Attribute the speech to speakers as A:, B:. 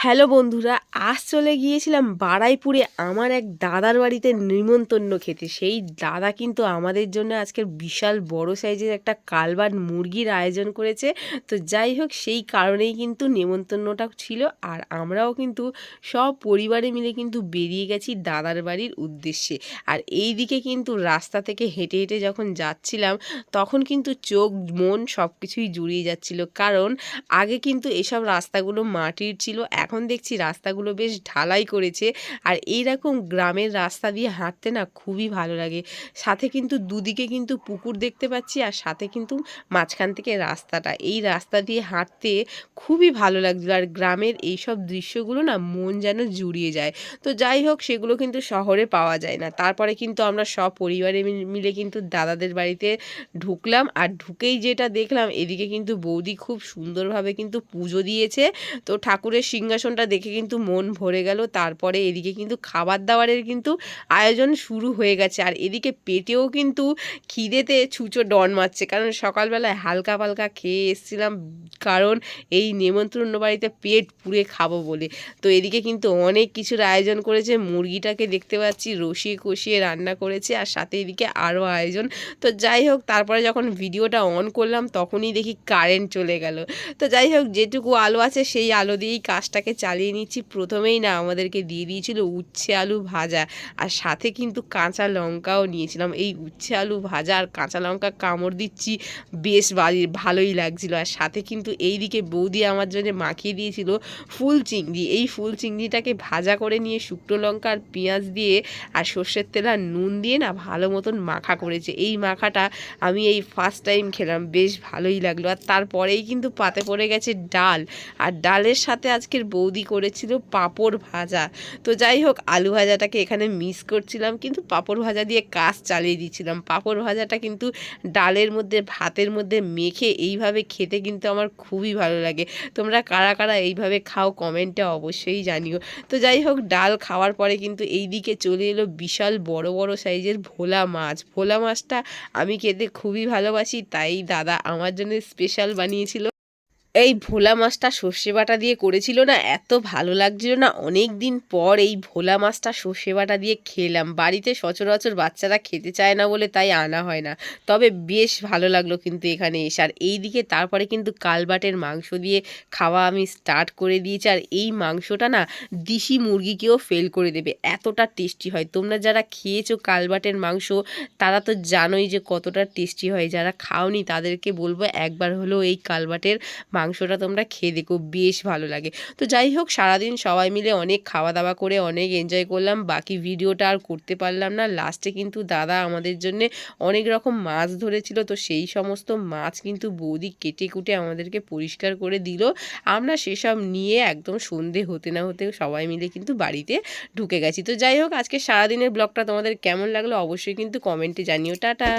A: Hello বন্ধুরা, আজ চলে গিয়েছিলাম বারাইপুরে আমার এক দাদার বাড়িতে নিমন্তন্ন খেতে। সেই দাদা কিন্তু আমাদের জন্য আজকের বিশাল বড় সাইজের একটা কালবার মুরগির আয়োজন করেছে। তো যাই হোক, সেই কারণেই কিন্তু নেমন্তন্নটা ছিল আর আমরাও কিন্তু সব পরিবারে মিলে কিন্তু বেরিয়ে গেছি দাদার বাড়ির উদ্দেশ্যে। আর এই দিকে কিন্তু রাস্তা থেকে হেঁটে হেঁটে যখন যাচ্ছিলাম, তখন কিন্তু চোখ, মন সব কিছুই জুড়িয়ে যাচ্ছিল। কারণ আগে কিন্তু এসব রাস্তাগুলো মাটির ছিল এখন দেখছি রাস্তাগুলো বেশ ঢালাই করেছে। আর এই রকম গ্রামের রাস্তা দিয়ে হাঁটতে না খুবই ভালো লাগে। সাথে কিন্তু দুদিকে কিন্তু পুকুর দেখতে পাচ্ছি আর সাথে কিন্তু মাঝখান থেকে রাস্তাটা। এই রাস্তা দিয়ে হাঁটতে খুবই ভালো লাগছিল। আর গ্রামের এইসব দৃশ্যগুলো না মন যেন জুড়িয়ে যায়। তো যাই হোক, সেগুলো কিন্তু শহরে পাওয়া যায় না। তারপরে কিন্তু আমরা সব পরিবারে মিলে কিন্তু দাদাদের বাড়িতে ঢুকলাম। আর ঢুকেই যেটা দেখলাম, এদিকে কিন্তু বৌদি খুব সুন্দরভাবে কিন্তু পুজো দিয়েছে। তো ঠাকুরের সিংহাসনটা দেখে কিন্তু মন ভরে গেল। তারপরে এদিকে কিন্তু খাবার দাবারের কিন্তু আয়োজন শুরু হয়ে গেছে। আর এদিকে পেটেও কিন্তু খিদেতে ছুঁচো ডন মারছে। কারণ সকালবেলায় হালকা পালকা খেয়ে এসেছিলাম, কারণ এই নেমন্ত্রণ বাড়িতে পেট পুড়ে খাব বলে। তো এদিকে কিন্তু অনেক কিছুর আয়োজন করেছে। মুরগিটাকে দেখতে পাচ্ছি রসিয়ে কষিয়ে রান্না করেছে। আর সাথে এদিকে আরও আয়োজন। তো যাই হোক, তারপরে যখন ভিডিওটা অন করলাম, তখনই দেখি কারেন্ট চলে গেল। তো যাই হোক, যেটুকু আলো আছে, সেই আলো দিয়েই কাজটাকে চালিয়ে নিচ্ছি। প্রথমেই না আমাদেরকে দিয়ে দিয়েছিল উচ্ছে আলু ভাজা। আর সাথে কিন্তু কাঁচা লঙ্কাও নিয়েছিলাম। এই উচ্ছে আলু ভাজা আর কাঁচা লঙ্কা কামড় দিচ্ছি, বেশ বাড়ি ভালোই লাগছিল। আর সাথে কিন্তু এই দিকে বৌদি আমার জন্য মাখিয়ে দিয়েছিল ফুল চিংড়ি। এই ফুল চিংড়িটাকে ভাজা করে নিয়ে শুকনো লঙ্কা আর পেঁয়াজ দিয়ে আর সর্ষের তেল আর নুন দিয়ে না ভালো মতন মাখা করেছে। এই মাখাটা আমি এই ফার্স্ট টাইম খেলাম, বেশ ভালোই লাগল। আর তারপরেই কিন্তু পাতে পড়ে গেছে ডাল। আর ডালের সাথে আজকের বৌদি করেছিল পাঁপড় ভাজা। তো যাই হোক, আলু ভাজাটাকে এখানে মিস করছিলাম, কিন্তু পাঁপড় ভাজা দিয়ে কাজ চালিয়ে দিচ্ছিলাম পাঁপড় ভাজাটা কিন্তু ডালের মধ্যে, ভাতের মধ্যে মেখে এইভাবে খেতে কিন্তু আমার খুবই ভালো লাগে। তোমরা কারা কারা এইভাবে খাও কমেন্টে অবশ্যই জানিও। তো যাই হোক, ডাল খাওয়ার পরে কিন্তু এই দিকে চলে এলো বিশাল বড় বড় সাইজের ভোলা মাছ। ভোলা মাছটা আমি খেতে খুবই ভালোবাসি, তাই দাদা আমার জন্য স্পেশাল বানিয়েছিল। এই ভোলা মাছটা সর্ষে বাটা দিয়ে করেছিল না? এত ভালো লাগছিল না। অনেক দিন পর এই ভোলা মাছটা সর্ষে বাটা দিয়ে খেলাম। বাড়িতে সচরাচর বাচ্চারা খেতে চায় না বলে তাই আনা হয় না। তবে বেশ ভালো লাগল কিন্তু এখানে এসে। আর এই দিকে তারপরে কিন্তু কালবাটের মাংস দিয়ে খাওয়া আমি স্টার্ট করে দিয়েছি। আর এই মাংসটা না দিশি মুরগিকেও ফেল করে দেবে। এতটা টেস্টি হয়। তোমরা যারা খেয়েছো কালবাটের মাংস, তারা তো জানোই যে কতটা টেস্টি হয়। যারা খাওনি তাদেরকে বলব একবার হলেও এই কালবাটের মাংসটা তোমরা খেয়ে দেখো, বেশ ভালো লাগে। তো যাই হোক, সারাদিন সবাই মিলে অনেক খাওয়া দাওয়া করে, অনেক এনজয় করলাম। বাকি ভিডিওটা আর করতে পারলাম না। লাস্টে কিন্তু দাদা আমাদের জন্য অনেক রকম মাছ ধরেছিল, তো সেই সমস্ত মাছ কিন্তু বৌদি কেটে কুটে আমাদেরকে পরিষ্কার করে দিল। আমরা সেসব নিয়ে একদম সন্ধে হতে না হতে সবাই মিলে কিন্তু বাড়িতে ঢুকে গেছি। তো যাই হোক, আজকে সারাদিনের ব্লগটা তোমাদের কেমন লাগল অবশ্যই কিন্তু কমেন্টে জানিও। টাটা!